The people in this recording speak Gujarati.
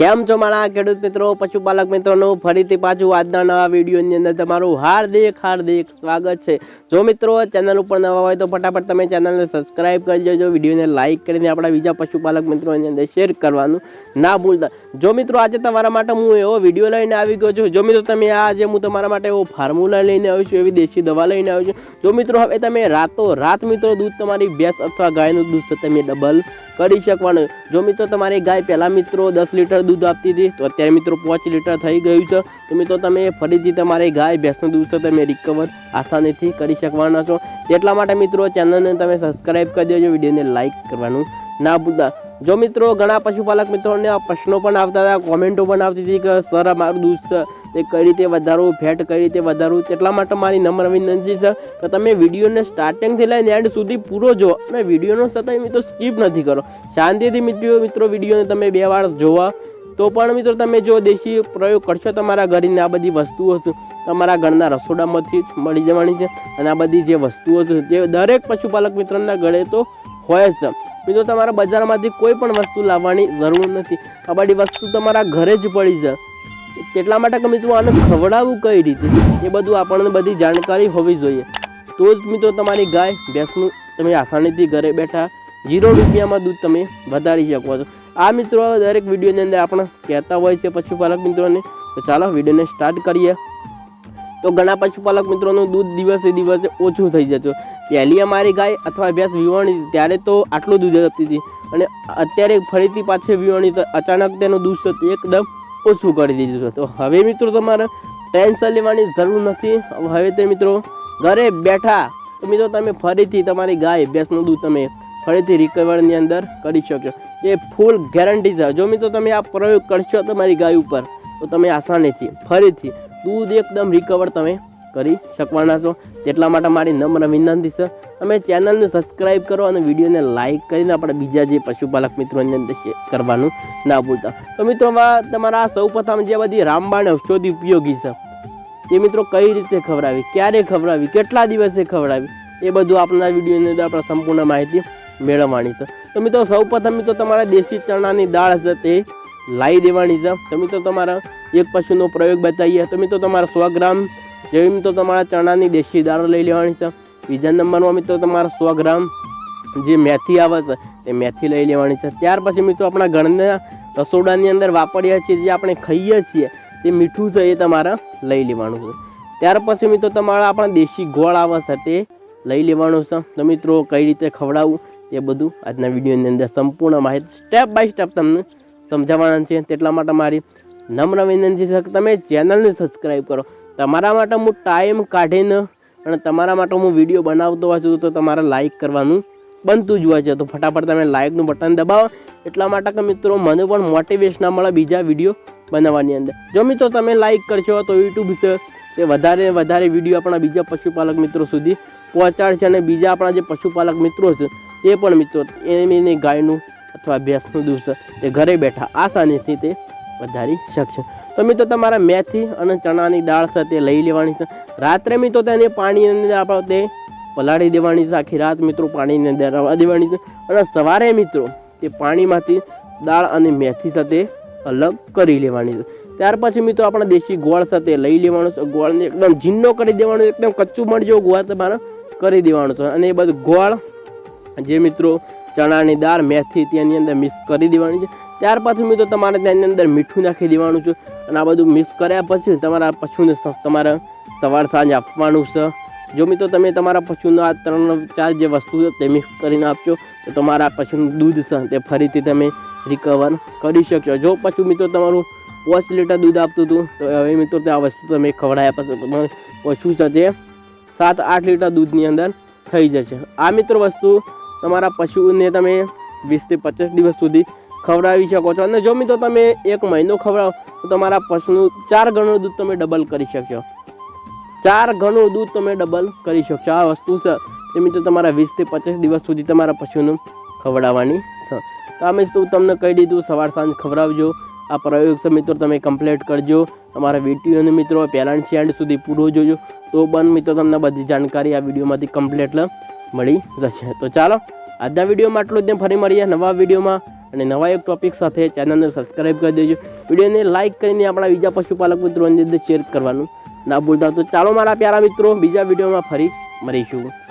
કેમ છો મારા ખેડૂત મિત્રો? પશુપાલક મિત્રોનું ફરીથી પાછું આજના નવા વિડીયોની અંદર તમારું હાર્દિક હાર્દિક સ્વાગત છે. જો મિત્રો ચેનલ ઉપર નવા હોય તો ફટાફટ તમે ચેનલને સબસ્ક્રાઇબ કરી દેજો, વિડીયોને લાઇક કરીને આપણા બીજા પશુપાલક મિત્રોની અંદર શેર કરવાનું ના ભૂલતા. જો મિત્રો આજે તમારા માટે હું એવો વીડિયો લઈને આવી ગયો છું. જો મિત્રો તમે આજે હું તમારા માટે એવો ફોર્મ્યુલા લઈને આવ્યો છું, એવી દેશી દવા લઈને આવ્યો છું. જો મિત્રો હવે તમે રાતો રાત મિત્રો દૂધ તમારી ભેંસ અથવા ગાયનું દૂધ તમે ડબલ કરી શકવાનું જો મિત્રો તમારી ગાય પહેલાં મિત્રો દસ લીટર દૂધ આપતી હતી. તો અત્યારે મિત્રો પાંચ લીટર થઈ ગયું છે. તો મિત્રો તમે ફરીથી તમારી ગાય, ભેંસનું દૂધ છે, તમે રિકવર આસાનીથી કરી શકવાના છો. એટલા માટે મિત્રો ચેનલને તમે સબસ્ક્રાઇબ કરી દેજો. વિડીયોને લાઇક કરવાનું ના ભૂલતા. જો મિત્રો ઘણા પશુપાલક મિત્રોને પ્રશ્નો પણ આવતા હતા કોમેન્ટો પણ આવતી હતી કે, સર, અમારું દૂધ છે. તે કઈ રીતે વધારવું? ફેટ કઈ રીતે વધારવું? એટલા માટે મારી નમ્ર વિનંતી છે કે તમે વિડીયોને સ્ટાર્ટિંગથી લઈને એન્ડ સુધી પૂરો જો અને વિડીયોનો સતત મિત્રો સ્કીપ નથી કરો. શાંતિથી મિત્રો મિત્રો વિડીયોને તમે બે વાર જોવા તો પણ મિત્રો તમે જો દેશી પ્રયોગ કરશો, તમારા ઘરની આ બધી વસ્તુઓ છે, તમારા ઘરના રસોડામાંથી જ મળી જવાની છે અને આ બધી જે વસ્તુઓ છે, જે દરેક પશુપાલક મિત્રના ઘરે તો હોય જ. મિત્રો, તમારા બજારમાંથી કોઈ પણ વસ્તુ લાવવાની જરૂર નથી. આ બધી વસ્તુ તમારા ઘરે જ પડી છે. એટલા માટે કે મિત્રો આને ખવડાવવું કઈ રીતે? એ બધું આપણને બધી જાણકારી હોવી જોઈએ. તો જ મિત્રો તમારી ગાય ભેંસનું તમે આસાનીથી ઘરે બેઠા ઝીરો રૂપિયામાં દૂધ તમે વધારી શકો છો. આ મિત્રો દરેક વિડીયોની અંદર આપણે કહેતા હોય છે પશુપાલક મિત્રોને, તો ચાલો વિડીયોને સ્ટાર્ટ કરીએ. તો ઘણા પશુપાલક મિત્રોનું દૂધ દિવસે દિવસે ઓછું થઈ જતું. પહેલી અમારી ગાય અથવા ભેંસ વિવાણી ત્યારે તો આટલું દૂધ આપતી હતી. અને અત્યારે ફરીથી પાછી વિવાણી તો અચાનક તેનું દૂધ એકદમ ઓછું કરી દીધું તો હવે મિત્રો તમારે ટેન્શન લેવાની જરૂર નથી. હવે તે મિત્રો ઘરે બેઠા, તો મિત્રો તમે ફરીથી તમારી ગાય, ભેંસનું દૂધ તમે ફરીથી રિકવરની અંદર કરી શકશો. એ ફૂલ ગેરંટી છે. જો મિત્રો તમે આ પ્રયોગ કરશો તમારી ગાય ઉપર, તો તમે આસાનીથી ફરીથી દૂધ એકદમ રિકવર તમે કરી શકવાના છો. તેટલા માટે મારી નમ્ર વિનંતી છે. તમે ચેનલને સબસ્ક્રાઇબ કરો અને વિડીયોને લાઇક કરીને આપણે બીજા જે પશુપાલક મિત્રોની અંદર કરવાનું ના ભૂલતા. તો મિત્રો તમારા સૌ પ્રથમ જે બધી રામબાણ ઔષધિ ઉપયોગી છે તે મિત્રો કઈ રીતે ખવડાવી, ક્યારે ખવડાવી, કેટલા દિવસે ખવડાવી, એ બધું આપણા વિડીયોની અંદર આપણે સંપૂર્ણ માહિતી મેળવવાની છે. તો મિત્રો, સૌ પ્રથમ મિત્રો, તમારા દેશી ચણાની દાળ છે તે લાવી દેવાની છે. તો મિત્રો, તમારા એક પશુનો પ્રયોગ બતાવીએ. તો મિત્રો, તમારા સો ગ્રામ જેવી મિત્રો, તમારા ચણાની દેશી દાળ લઈ લેવાની છે. બીજા નંબરમાં મિત્રો, તમારા સો ગ્રામ જે મેથી આવે છે, તે મેથી લઈ લેવાની છે. ત્યાર પછી મિત્રો, આપણા ઘરના રસોડાની અંદર વાપરીએ છીએ, જે આપણે ખાઈએ છીએ, તે મીઠું છે એ તમારે લઈ લેવાનું છે. ત્યાર પછી મિત્રો, તમારા આપણા દેશી ગોળ આવે છે તે લઈ લેવાનું છે. તો મિત્રો, કઈ રીતે ખવડાવવું? તે બધું. આજના વિડીયોની અંદર સંપૂર્ણ માહિતી સ્ટેપ બાય સ્ટેપ તમને સમજાવવાના છે. તેટલા માટે મારી નમ્ર વિનંતી છે કે તમે ચેનલને સબસ્ક્રાઈબ કરો. તમારા માટે હું ટાઈમ કાઢીને અને તમારા માટે હું વીડિયો બનાવતો હોઉં તો તમારે લાઈક કરવાનું બનતું જ હોય છે. તો ફટાફટ તમે લાઈકનું બટન દબાવો. એટલા માટે કે મિત્રો, મને પણ મોટિવેશન મળે બીજા વીડિયો બનાવવાની અંદર. જો મિત્રો, તમે લાઈક કરશો તો યુટ્યુબ છે તે વધારે વધારે વીડિયો આપણા બીજા પશુપાલક મિત્રો સુધી પહોંચાડશે અને બીજા આપણા જે પશુપાલક મિત્રો છે તે પણ મિત્રો એમની ગાયનું અથવા ભેંસનું દૂધ તે ઘરે બેઠા આસાનીથી તે વધારી શકશે. તો મિત્રો તમારા મેથી અને ચણાની દાળ છે તે લઈ લેવાની છે. રાત્રે મિત્રો તેને પાણીની અંદર આપણે તે પલાળી દેવાની છે. આખી રાત મિત્રો પાણીની અંદર રવા દેવાની છે. અને સવારે મિત્રો તે પાણીમાંથી દાળ અને મેથી સાથે અલગ કરી લેવાની છે. ત્યાર પછી મિત્રો આપણા દેશી ગોળ સાથે લઈ લેવાનો છે. ગોળને એકદમ ઝીણો કરી દેવાનો એકદમ કચ્ચું મળજો ગોળ તમારે કરી દેવાનું છે. અને એ બધું ગોળ જે મિત્રો ચણાની દાળ મેથી તેની અંદર મિક્સ કરી દેવાની છે. ત્યાર પછી મિત્રો તમારે તેની અંદર મીઠું નાખી દેવાનું છે અને આ બધું મિક્સ કર્યા પછી તમારા પશુને તમારે સવાર સાંજ આપવાનું છે. જો મિત્રો તમે તમારા પશુનો આ ત્રણ ચાર જે વસ્તુ છે તે મિક્સ કરીને આપશો તો તમારા પશુનું દૂધ છે તે ફરીથી તમે રિકવર કરી શકશો. જો પશુ મિત્રો તમારું પાંચ લીટર દૂધ આપતું હતું, તો હવે મિત્રો તે આ વસ્તુ તમે ખવડાયા પછી પશુ છે તે સાત આઠ લીટર દૂધની અંદર થઈ જશે. આ મિત્રો વસ્તુ તમારા પશુને તમે વીસથી પચીસ દિવસ સુધી ખવડાવી શકો છો. અને જો મિત્રો તમે એક મહિનો ખવડાવો, તો તમારા પશુનું ચાર ગણું દૂધ તમે ડબલ કરી શકશો. ચાર ગણું દૂધ તમે ડબલ કરી શકશો. આ વસ્તુ છે તે મિત્રો તમારા વીસથી પચીસ દિવસ સુધી તમારા પશુનું ખવડાવવાની છે તો આ મિત્રો તમને કહી દીધું, સવાર સાંજ ખવડાવજો. આ પ્રયોગ છે મિત્રો, તમે કમ્પ્લીટ કરજો. તમારા વિડીયોને મિત્રો પહેલાંથી એન્ડ સુધી પૂરો જોજો. તો પણ મિત્રો, તમને બધી જાણકારી આ વિડીયોમાંથી કમ્પ્લીટ મળી જશે. તો ચાલો, આજના વિડીયોમાં આટલું જ ફરી મળીએ નવા વિડીયોમાં. અને નવા એક ટોપિક સાથે ચેનલને સબસ્ક્રાઇબ કરી દેજો. વિડીયોને લાઇક કરીને આપણા બીજા પશુપાલક મિત્રોની અંદર શેર કરવાનું ના ભૂલતા. તો ચાલો, મારા પ્યારા મિત્રો, બીજા વિડીયોમાં ફરી મળીશું.